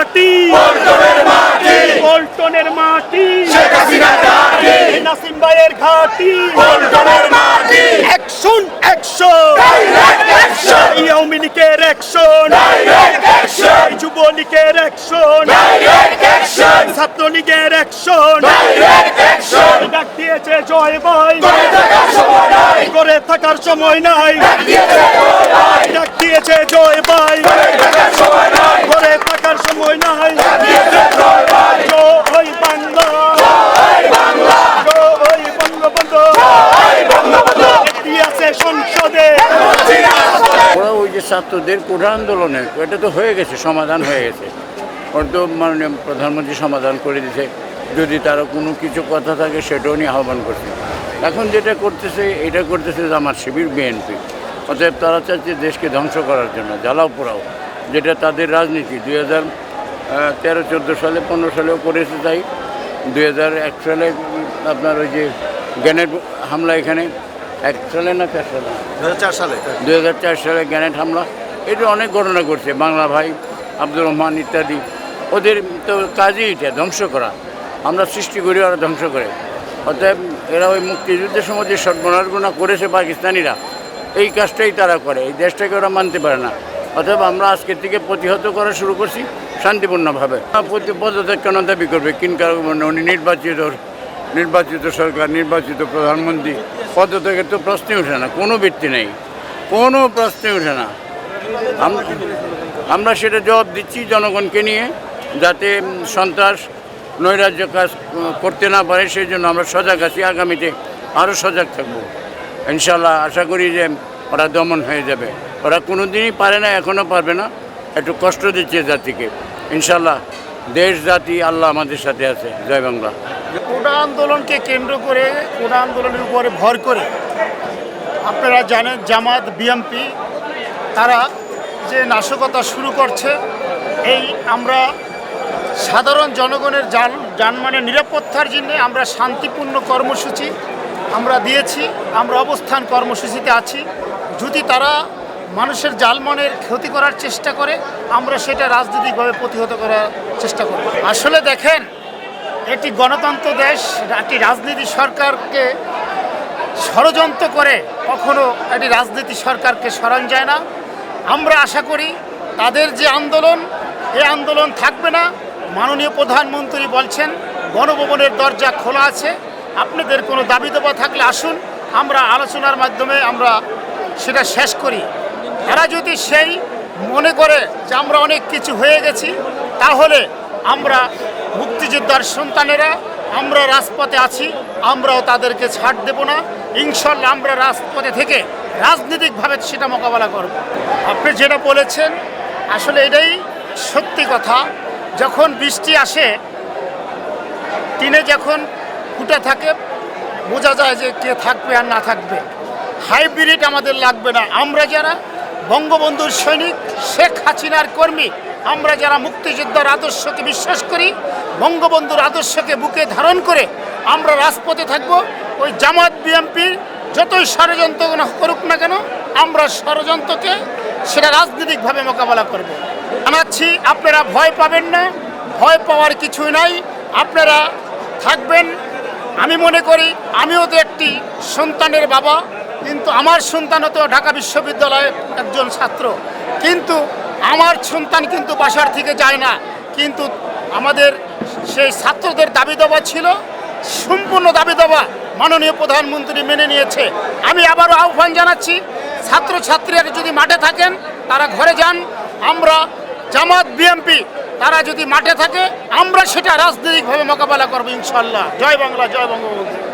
মাটি। পল্টনের মাটি। পল্টনের মাটি। শেখ হাসিনা ঘাটি। নাসিম ভাইয়ের ঘাটি। পল্টনের মাটি। Action action direct action Awami লীগের অ্যাকশন ডাইরেক্ট অ্যাকশন যুবলীগের অ্যাকশন ডাইরেক্ট অ্যাকশন ছাত্রলীগের অ্যাকশন ডাইরেক্ট অ্যাকশন ডাক দিয়েছে জয় ভাই। করে থাকার সময় নাই। করে থাকার সময় নাই। জয় ভাই। ডাক দিয়েছে জয় ভাই। করে থাকার সময় নাই। করে ওরা ওই যে ছাত্রদের কোঠা আন্দোলনে, এটা তো হয়ে গেছে, সমাধান হয়ে গেছে। ওর তো মাননীয় প্রধানমন্ত্রী সমাধান করে দিয়েছে। যদি তারা কোনো কিছু কথা থাকে, সেটাও নিয়ে আহ্বান করছে এখন যেটা করতেছে, এটা করতেছে জামাত শিবির বিএনপি। অতএব তারা চাচ্ছে দেশকে ধ্বংস করার জন্য, জ্বালাও পোড়াও। যেটা তাদের রাজনীতি, দুই হাজার তেরো চোদ্দ সালে পনেরো সালেও করেছে তাই। দুই হাজার এক সালে আপনার ওই যে জ্ঞানের হামলা এখানে। এক সালে না চার সালে? সালে। দু হাজার চার সালে গ্যানেট হামলা। এটা অনেক ঘটনা করছে বাংলা ভাই আব্দুর রহমান ইত্যাদি। ওদের তো কাজই এটা ধ্বংস করা। আমরা সৃষ্টি করি ওরা ধ্বংস করে। অতএব এরা ওই মুক্তিযুদ্ধের সময় যে সর্বনাশগুনা করেছে পাকিস্তানিরা এই কাজটাই তারা করে। এই দেশটাকে ওরা মানতে পারে না। অতএব আমরা আজকের থেকে প্রতিহত করা শুরু করছি। শান্তিপূর্ণভাবে। প্রতি পদত্যাগ কেন দাবি করবে? কিন কারণ উনি নির্বাচিত নির্বাচিত সরকার, নির্বাচিত প্রধানমন্ত্রী। পদত্যাগের তো প্রশ্নই ওঠে না, কোনো ভিত্তি নেই। কোনো প্রশ্নই ওঠে না। আমরা সেটা জবাব দিচ্ছি জনগণকে নিয়ে, যাতে সন্ত্রাস, নৈরাজ্য কাজ করতে না পারে, সেই জন্য আমরা সজাগ আছি। আগামীতে আরও সজাগ থাকব। ইনশাল্লাহ আশা করি যে ওরা দমন হয়ে যাবে। ওরা কোনো দিনই পারে না, এখনও পারবে না। একটু কষ্ট দিচ্ছে জাতিকে। ইনশাল্লাহ দেশ, জাতি, আল্লাহ আমাদের সাথে আছে। জয় বাংলা। কোটা আন্দোলনকে কেন্দ্র করে, কোটা আন্দোলনের উপরে ভর করে, আপনারা জানেন জামাত বিএমপি তারা যে নাশকতা শুরু করছে, এই আমরা সাধারণ জনগণের যান যানবাহনের নিরাপত্তার জন্য আমরা শান্তিপূর্ণ কর্মসূচি আমরা দিয়েছি, আমরা অবস্থান কর্মসূচিতে আছি। যদি তারা মানুষের জালমনের ক্ষতি করার চেষ্টা করে, আমরা সেটা রাজনৈতিকভাবে প্রতিহত করার চেষ্টা করব। আসলে দেখেন একটি গণতন্ত্র দেশ একটি রাজনীতি সরকারকে ষড়যন্ত্র করে, কখনো একটি রাজনীতি সরকারকে সরান যায় না। আমরা আশা করি, তাদের যে আন্দোলন, এ আন্দোলন থাকবে না। মাননীয় প্রধানমন্ত্রী বলছেন, গণভবনের দরজা খোলা আছে। আপনাদের কোনো দাবি দাবা থাকলে আসুন, আমরা আলোচনার মাধ্যমে আমরা সেটা শেষ করি। তারা যদি সেই মনে করে যে আমরা অনেক কিছু হয়ে গেছি, তাহলে আমরা মুক্তিযোদ্ধার সন্তানেরা, আমরা রাজপথে আছি, আমরাও তাদেরকে ছাড় দেব না। ইনশাল্লাহ আমরা রাজপথে থেকে রাজনৈতিকভাবে সেটা মোকাবেলা করব। আপনি যেটা বলেছেন, আসলে এটাই সত্যি কথা। যখন বৃষ্টি আসে, টিনে যখন ফুটে থাকে, বোঝা যায় যে কে থাকবে আর না থাকবে। হাইব্রিড আমাদের লাগবে না। আমরা যারা বঙ্গবন্ধুর সৈনিক শেখ হাসিনার কর্মী। আমরা যারা মুক্তিযোদ্ধার আদর্শকে বিশ্বাস করি, বঙ্গবন্ধুর আদর্শকে বুকে ধারণ করে আমরা রাজপথে থাকব। ওই জামাত বিএমপির যতই ষড়যন্ত্র করুক না কেন, আমরা ষড়যন্ত্রকে সেটা রাজনৈতিকভাবে মোকাবেলা করব। জানাচ্ছি আপনারা ভয় পাবেন না, ভয় পাওয়ার কিছুই নাই। আপনারা থাকবেন, আমি মনে করি, আমিও তো একটি সন্তানের বাবা। কিন্তু আমার সন্তানও তো ঢাকা বিশ্ববিদ্যালয়ের একজন ছাত্র। কিন্তু আমার সন্তান কিন্তু বাসার থেকে যায় না। কিন্তু আমাদের সেই ছাত্রদের দাবি দাবা ছিল, সম্পূর্ণ দাবি দাবা মাননীয় প্রধানমন্ত্রী মেনে নিয়েছে। আমি আবারও আহ্বান জানাচ্ছি, ছাত্রছাত্রীরা যদি মাঠে থাকেন, তারা ঘরে যান। আমরা জামাত বিএমপি তারা যদি মাঠে থাকে, আমরা সেটা রাজনৈতিকভাবে মোকাবেলা করব ইনশাল্লাহ। জয় বাংলা, জয় বঙ্গবন্ধু।